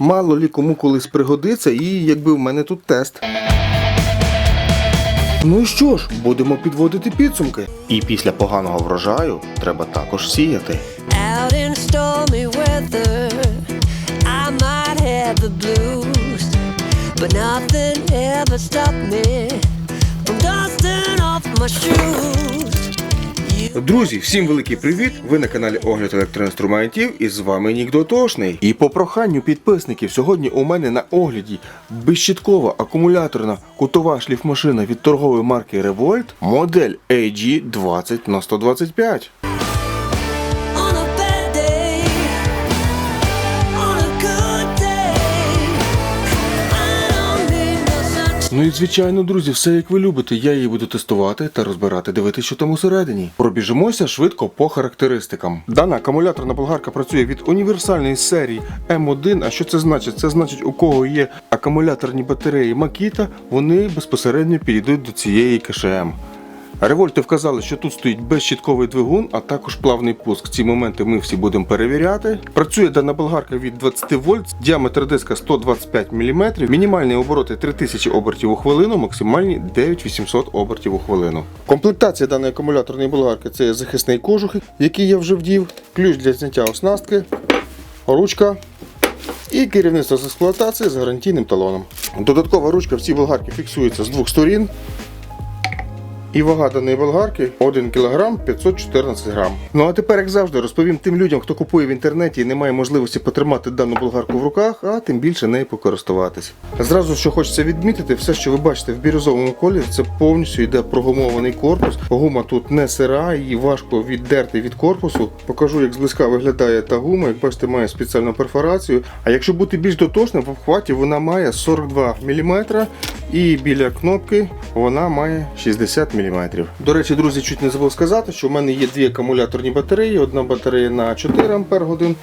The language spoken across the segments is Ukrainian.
Мало лі кому колись пригодиться, і якби в мене тут тест. Ну і що ж, будемо підводити підсумки. І після поганого врожаю треба також сіяти. Out in stormy weather, I might have the blues, but nothing ever stopped me from dusting off my shoes. Друзі, всім великий привіт! Ви на каналі Огляд електроінструментів і з вами Нік Дотошний. І по проханню підписників сьогодні у мене на огляді безщіткова акумуляторна кутова шліфмашина від торгової марки Revolt модель AG20 на 125. Ну і звичайно, друзі, все як ви любите. Я її буду тестувати та розбирати, дивитися, що там усередині. Пробіжимося швидко по характеристикам. Дана акумуляторна болгарка працює від універсальної серії М1. А що це значить? Це значить, у кого є акумуляторні батареї Makita, вони безпосередньо підійдуть до цієї КШМ. Револьти вказали, що тут стоїть безщітковий двигун, а також плавний пуск. Ці моменти ми всі будемо перевіряти. Працює дана болгарка від 20 вольт, діаметр диска 125 мм, мінімальні обороти 3000 обертів у хвилину, максимальні 9800 обертів у хвилину. Комплектація даної акумуляторної болгарки це захисний кожух, який я вже вдів, ключ для зняття оснастки, ручка. І керівництво з експлуатації з гарантійним талоном. Додаткова ручка в цій болгарці фіксується з двох сторін. І вага даної болгарки 1 кг 514 грам. Ну а тепер, як завжди, розповім тим людям, хто купує в інтернеті і не має можливості потримати дану болгарку в руках, а тим більше нею покористуватись. Зразу що хочеться відмітити, все, що ви бачите в бірюзовому кольорі, це повністю йде прогумований корпус. Гума тут не сира, її важко віддерти від корпусу. Покажу, як зблизька виглядає та гума. Як бачите, має спеціальну перфорацію. А якщо бути більш дотошним, в обхваті вона має 42 мм і біля кнопки вона має 60 мм. До речі, друзі, чуть не забув сказати, що в мене є дві акумуляторні батареї. Одна батарея на 4 Ампер годин,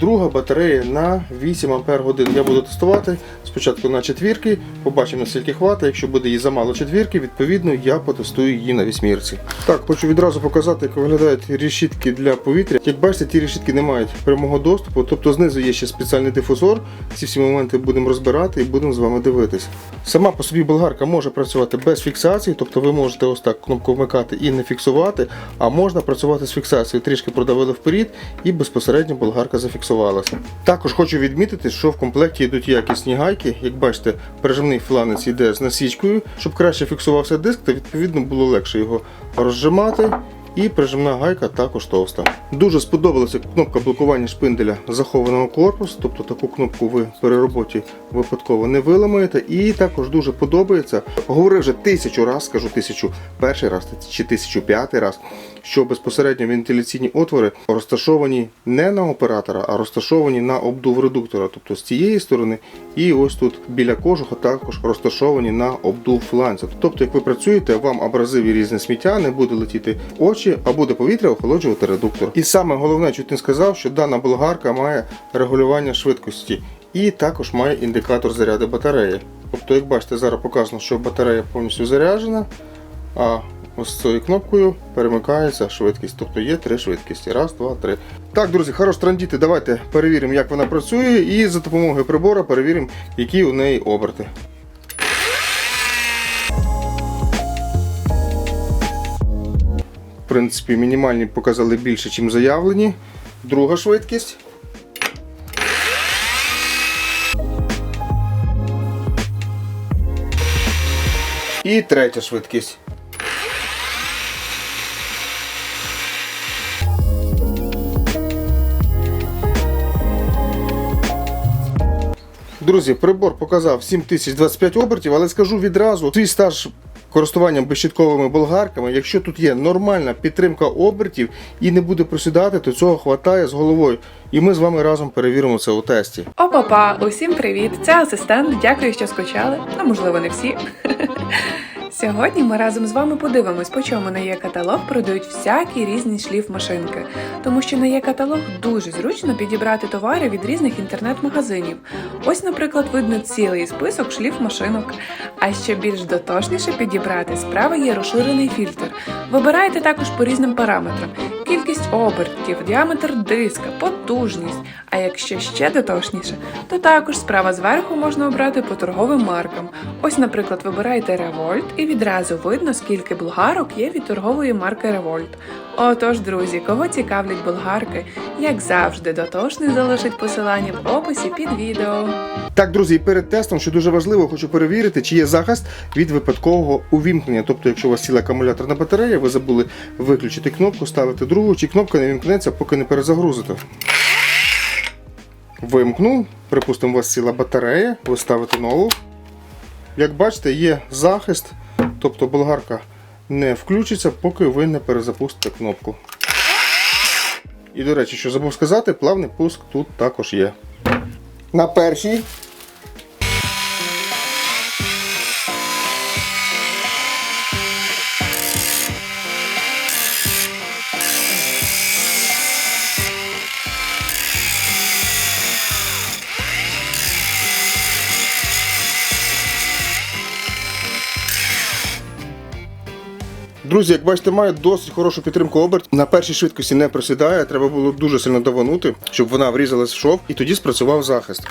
друга батарея на 8 Ампер годин. Я буду тестувати спочатку на четвірки, побачимо наскільки хватить. Якщо буде їй замало четвірки, відповідно я потестую її на вісьмірці. Так, хочу відразу показати, як виглядають решітки для повітря. Як бачите, ті решітки не мають прямого доступу, тобто знизу є ще спеціальний дифузор. Ці всі моменти будемо розбирати і будемо з вами дивитись. Сама по собі болгарка може працювати без фіксації, тобто ви можете ось так кнопку вмикати і не фіксувати, а можна працювати з фіксацією. Трішки продавили вперед і безпосередньо болгарка зафіксувалася. Також хочу відмітити, що в комплекті йдуть якісні гайки. Як бачите, прижимний фланець йде з насічкою, щоб краще фіксувався диск, та відповідно було легше його розжимати. І прижимна гайка також товста. Дуже сподобалася кнопка блокування шпинделя захованого корпусу, тобто таку кнопку ви при роботі випадково не виламаєте. І також дуже подобається. Говорив вже тисячу раз, скажу тисячу перший раз чи тисячу п'ятий раз, що безпосередньо вентиляційні отвори розташовані не на оператора, а розташовані на обдув редуктора, тобто з цієї сторони, і ось тут біля кожуха також розташовані на обдув фланця. Тобто, як ви працюєте, вам абразиві різне сміття не буде летіти в очі, а буде повітря охолоджувати редуктор. І саме головне, чуть не сказав, що дана болгарка має регулювання швидкості і також має індикатор заряду батареї. Тобто, як бачите, зараз показано, що батарея повністю заряджена, а ось цією кнопкою перемикається швидкість. Тобто є три швидкості. Раз, два, три. Так, друзі, хорош трандіти. Давайте перевіримо, як вона працює, і за допомогою прибора перевіримо, які у неї оберти. Принципі, мінімальні показали більше, ніж заявлені. Друга швидкість. І третя швидкість. Друзі, прибор показав 7025 обертів, але скажу відразу, свій стаж користуванням безщітковими болгарками, якщо тут є нормальна підтримка обертів і не буде просідати, то цього хватає з головою. І ми з вами разом перевіримо це у тесті. Опа-па, усім привіт! Це асистент. Дякую, що скучали. А можливо, не всі. Сьогодні ми разом з вами подивимось, по чому на є каталог продають всякі різні шліф машинки, тому що на є каталог дуже зручно підібрати товари від різних інтернет-магазинів. Ось, наприклад, видно цілий список шліф машинок. А ще більш дотошніше підібрати справа є розширений фільтр. Вибирайте також по різним параметрам: кількість обертів, діаметр диска, потужність. А якщо ще дотошніше, то також справа зверху можна обрати по торговим маркам. Ось, наприклад, вибираєте Revolt і відразу видно, скільки болгарок є від торгової марки Revolt. Отож, друзі, кого цікавлять болгарки, як завжди, дотошний залишить посилання в описі під відео. Так, друзі, перед тестом, що дуже важливо, хочу перевірити, чи є захист від випадкового увімкнення. Тобто, якщо у вас сіла акумуляторна батарея, ви забули виключити кнопку, ставити другу, чи кнопка не вімкнеться, поки не перезагрузите. Вимкнув, припустимо, у вас сіла батарея, ви ставите нову. Як бачите, є захист, тобто болгарка не включиться, поки ви не перезапустите кнопку. І, до речі, що забув сказати, плавний пуск тут також є. На першій. Друзі, як бачите, має досить хорошу підтримку оберт. На першій швидкості не просідає, треба було дуже сильно даванути, щоб вона врізалась в шов і тоді спрацював захист.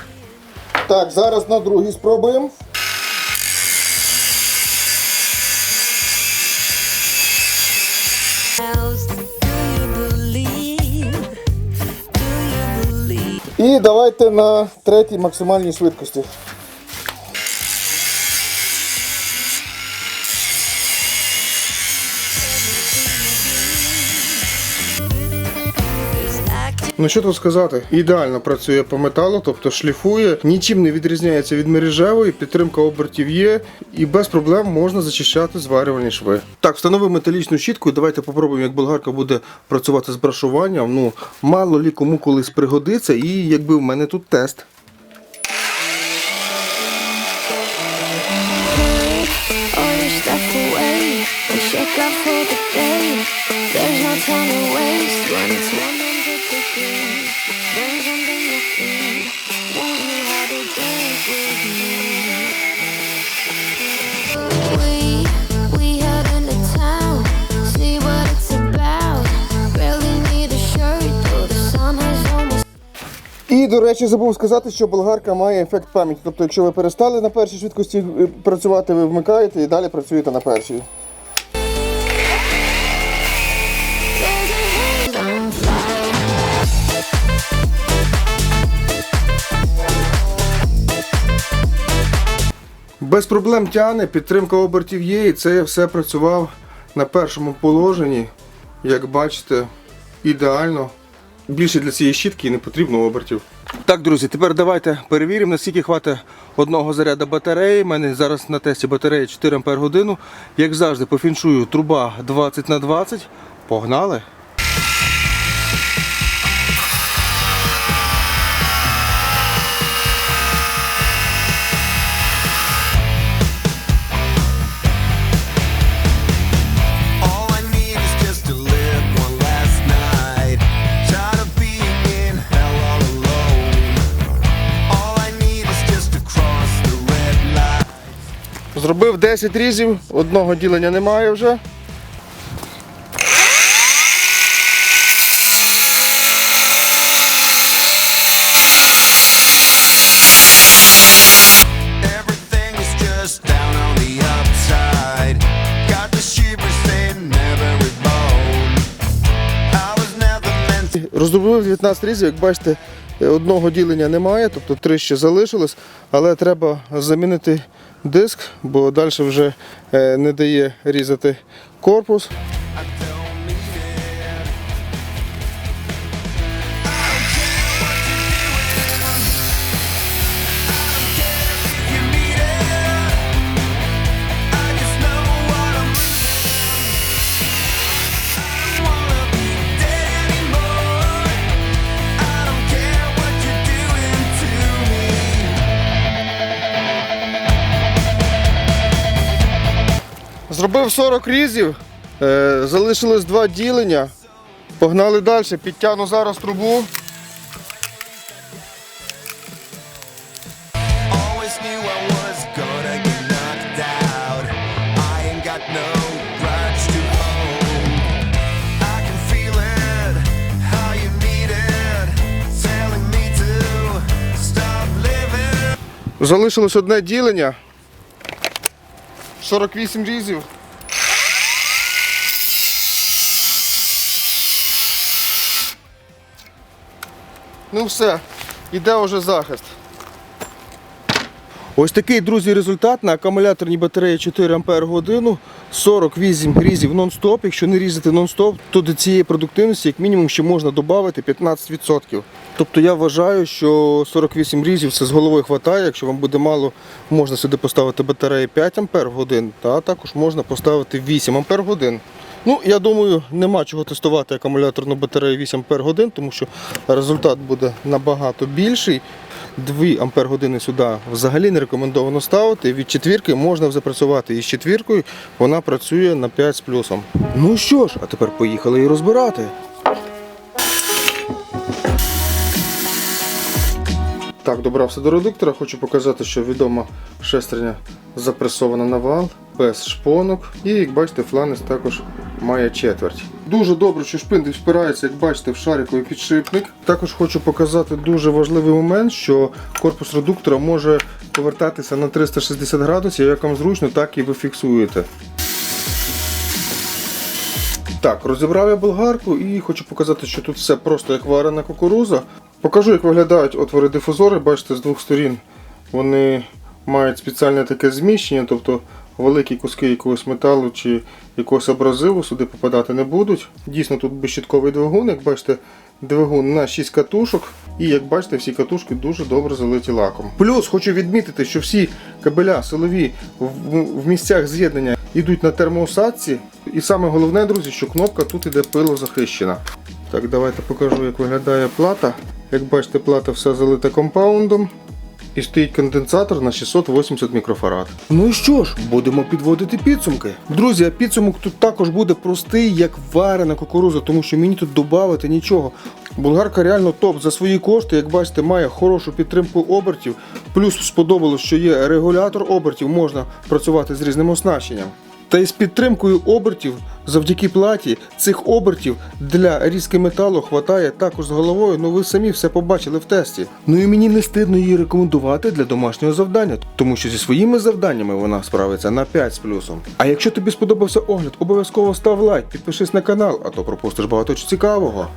Так, зараз на другій спробуємо. І давайте на третій максимальній швидкості. Ну що тут сказати? Ідеально працює по металу, тобто шліфує, нічим не відрізняється від мережевої, підтримка обертів є, і без проблем можна зачищати зварювальні шви. Так, встановив металічну щітку. і Давайте попробуємо, як болгарка буде працювати з брашуванням. Ну, мало лі кому колись пригодиться, і якби в мене тут тест. check out for the day. There's no time to waste when it's 100 І, до речі, забув сказати, що болгарка має ефект пам'яті. Тобто, якщо ви перестали на першій швидкості е, працювати, ви вмикаєте і далі працюєте на першій. Без проблем тягне, підтримка обертів є, і це я все працював на першому положенні. Як бачите, ідеально. Більше для цієї щітки не потрібно обертів. Так, друзі, тепер давайте перевіримо, наскільки хватить одного заряду батареї. У мене зараз на тесті батарея 4 Ампер годину. Як завжди, пофіншую, труба 20 на 20. Погнали! Зробив 10 різів, одного ділення немає вже. Роздобив 19 різів, як бачите, одного ділення немає, тобто три ще залишилось, але треба замінити диск, бо далі вже е, не дає різати корпус. Зробив 40 різів, е, залишилось два ділення. Погнали далі, підтягну зараз трубу. Залишилось одне ділення. 48 різів. Ну все, іде вже захист. Ось такий, друзі, результат на акумуляторній батареї 4 Ампер годину, 48 різів нон-стоп. Якщо не різати нон-стоп, то до цієї продуктивності як мінімум ще можна додати 15%. Тобто я вважаю, що 48 різів це з головою хватає. Якщо вам буде мало, можна сюди поставити батареї 5 Ампер годин, та також можна поставити 8 Ампер годин. Ну, я думаю, нема чого тестувати акумуляторну батарею 8 Ампер годин, тому що результат буде набагато більший. 2 ампер години сюди взагалі не рекомендовано ставити. Від четвірки можна вже працювати із четвіркою, вона працює на 5 з плюсом. Ну що ж, а тепер поїхали її розбирати. Так, добрався до редуктора. Хочу показати, що відома шестерня запресована на вал, без шпонок. І як бачите, фланець також має четверть. Дуже добре, що шпиндель впирається, як бачите, в шариковий підшипник. Також хочу показати дуже важливий момент, що корпус редуктора може повертатися на 360 градусів, як вам зручно, так і ви фіксуєте. Так, розібрав я болгарку і хочу показати, що тут все просто як варена кукуруза. Покажу, як виглядають отвори дифузори. Бачите, з двох сторін вони мають спеціальне таке зміщення, тобто великі куски якогось металу чи якогось абразиву сюди попадати не будуть. Дійсно, тут безщитковий двигун, як бачите, двигун на 6 катушок. І як бачите, всі катушки дуже добре залиті лаком. Плюс хочу відмітити, що всі кабеля силові в, в місцях з'єднання йдуть на термоусадці. І саме головне, друзі, що кнопка тут іде пилозахищена. Так, давайте покажу, як виглядає плата. Як бачите, плата вся залита компаундом. І стоїть конденсатор на 680 мікрофарад. Ну і що ж, будемо підводити підсумки. Друзі, а підсумок тут також буде простий, як варена кукуруза, тому що мені тут додати нічого. Болгарка реально топ за свої кошти, як бачите, має хорошу підтримку обертів. Плюс сподобалось, що є регулятор обертів, можна працювати з різним оснащенням. Та й з підтримкою обертів завдяки платі цих обертів для різки металу хватає також з головою. Ну ви самі все побачили в тесті. Ну і мені не стидно її рекомендувати для домашнього завдання, тому що зі своїми завданнями вона справиться на 5 з плюсом. А якщо тобі сподобався огляд, обов'язково став лайк, підпишись на канал, а то пропустиш багато цікавого.